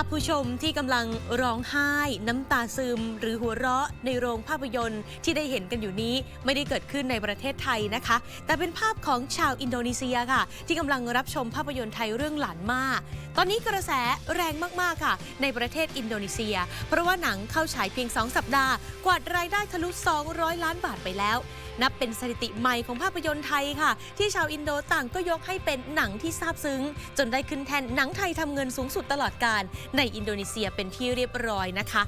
าพผู้ชมที่กำลังร้องไห้น้ำตาซึม หรือหัวเราะในโรงภาพยนตร์ที่ได้เห็นกันอยู่นี้ไม่ได้เกิดขึ้นในประเทศไทยนะคะ แต่เป็นภาพของชาวอินโดนีเซียค่ะ ที่กำลังรับชมภาพยนตร์ไทยเรื่องหลานมาตอนนี้กระแสแรงมาก ๆ ค่ะ ในประเทศอินโดนีเซีย เพราะว่าหนังเข้าฉายเพียง 2 สัปดาห์ กวาดรายได้ทะลุ 200 ล้านบาทไปแล้ว นับเป็นสถิติใหม่ของภาพยนตร์ไทยค่ะ ที่ชาวอินโดต่างก็ยกให้เป็นหนังที่ซาบซึ้ง จนได้ขึ้นแทนหนังไทยทำเงินสูงสุดตลอดการ ในอินโดนีเซียเป็นที่เรียบร้อยนะคะ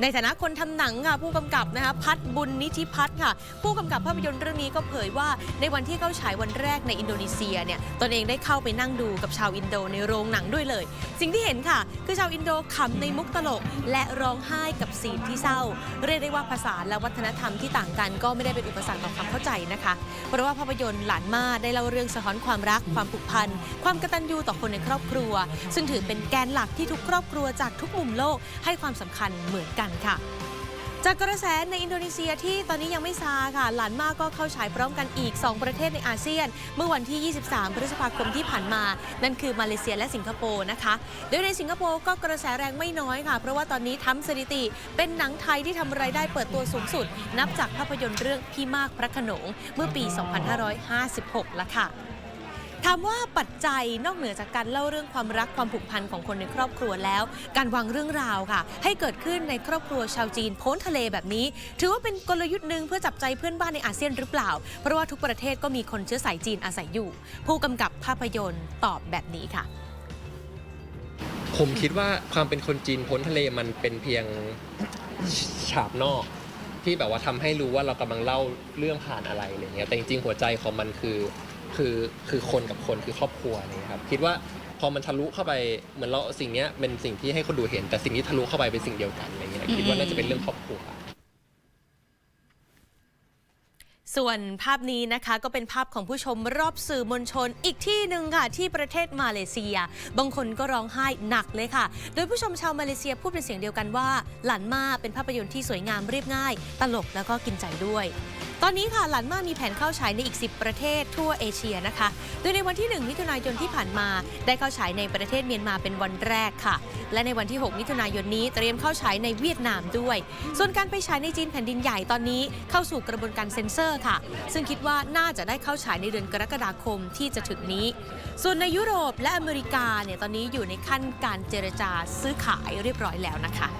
ในฐานะคนทำหนังค่ะผู้กำกับนะคะพัฒน์บุญนิธิพัฒน์ค่ะ ผู้กำกับภาพยนตร์เรื่องนี้ก็เผยว่าในวันที่เข้าฉายวันแรกในอินโดนีเซียเนี่ยตนเองได้เข้าไปนั่งดูกับชาวอินโดในโรงหนังด้วยเลย สิ่งที่เห็นค่ะ คือชาวอินโดขำในมุกตลก และร้องไห้กับซีนที่เศร้า เรียกได้ว่าภาษาและวัฒนธรรมที่ต่างกัน ก็ไม่ได้เป็นอุปสรรคต่อความเข้าใจนะคะ เพราะว่าภาพยนตร์หลานมาได้เล่าเรื่องสะท้อนความรัก ความผูกพัน ความกตัญญูต่อคนในครอบครัว ซึ่งถือเป็นแกนหลักที่ทุกครอบครัวจากทุกมุมโลกให้ความสำคัญเหมือนกันค่ะ จากกระแสในอินโดนีเซียที่ตอนนี้ยังไม่ซาค่ะ หลานมากก็เข้าฉายพร้อมกันอีก 2 ประเทศในอาเซียน เมื่อวันที่ 23 พฤษภาคมที่ผ่านมา นั่นคือมาเลเซียและสิงคโปร์นะคะ โดยในสิงคโปร์ก็กระแสแรงไม่น้อยค่ะ เพราะว่าตอนนี้ทำสถิติ เป็นหนังไทยที่ทำรายได้เปิดตัวสูงสุด นับจากภาพยนตร์เรื่องพี่มากพระขนงเมื่อปี 2556แล้วค่ะ ถามว่าปัจจัยนอกเหนือจากการเล่าเรื่องความรักความผูกพันของคนในครอบครัวแล้ว การวางเรื่องราวค่ะ ให้เกิดขึ้นในครอบครัวชาวจีนพ้นทะเลแบบนี้ ถือว่าเป็นกลยุทธ์หนึ่งเพื่อจับใจเพื่อนบ้านในอาเซียนหรือเปล่า เพราะว่าทุกประเทศก็มีคนเชื้อสายจีนอาศัยอยู่ ผู้กำกับภาพยนตร์ตอบแบบนี้ค่ะ ผมคิดว่าความเป็นคนจีนพ้นทะเลมันเป็นเพียงฉาบนอกที่แบบว่าทำให้รู้ว่าเรากำลังเล่าเรื่องผ่านอะไรอะไรเงี้ยแต่จริงๆหัวใจของมันคือ คือคือคนกับคนคือครอบครัวอะไรเงี้ยครับคิดว่าพอมันทะลุเข้าไปเหมือนเราสิ่งเนี้ยเป็นสิ่งที่ให้คนดูเห็น แต่สิ่งที่ทะลุเข้าไปเป็นสิ่งเดียวกันอะไรเงี้ยคิดว่าน่าจะเป็นเรื่องครอบครัว ส่วนภาพนี้นะคะก็เป็นภาพของผู้ชมรอบสื่อมวลชนอีกที่หนึ่งค่ะที่ประเทศมาเลเซีย บางคนก็ร้องไห้หนักเลยค่ะ โดยผู้ชมชาวมาเลเซียพูดเป็นเสียงเดียวกันว่า หลานมาเป็นภาพยนตร์ที่สวยงามเรียบง่าย ตลกแล้วก็กินใจด้วย ตอนนี้ค่ะหลานมามีแผนเข้าฉายในอีก 10 ประเทศทั่วเอเชียนะคะ โดยในวันที่ 1 มิถุนายนที่ผ่านมา ได้เข้าฉายในประเทศเมียนมาเป็นวันแรกค่ะ และในวันที่ 6 มิถุนายนนี้เตรียมเข้าฉายในเวียดนามด้วย ส่วนการไปฉายในจีนแผ่นดินใหญ่ตอนนี้เข้าสู่กระบวนการเซ็นเซอร์ค่ะ ซึ่งคิดว่าน่าจะได้เข้าฉายในเดือนกรกฎาคมที่จะถึงนี้ ส่วนในยุโรปและอเมริกาเนี่ยตอนนี้อยู่ในขั้นการเจรจาซื้อขายเรียบร้อยแล้วนะคะ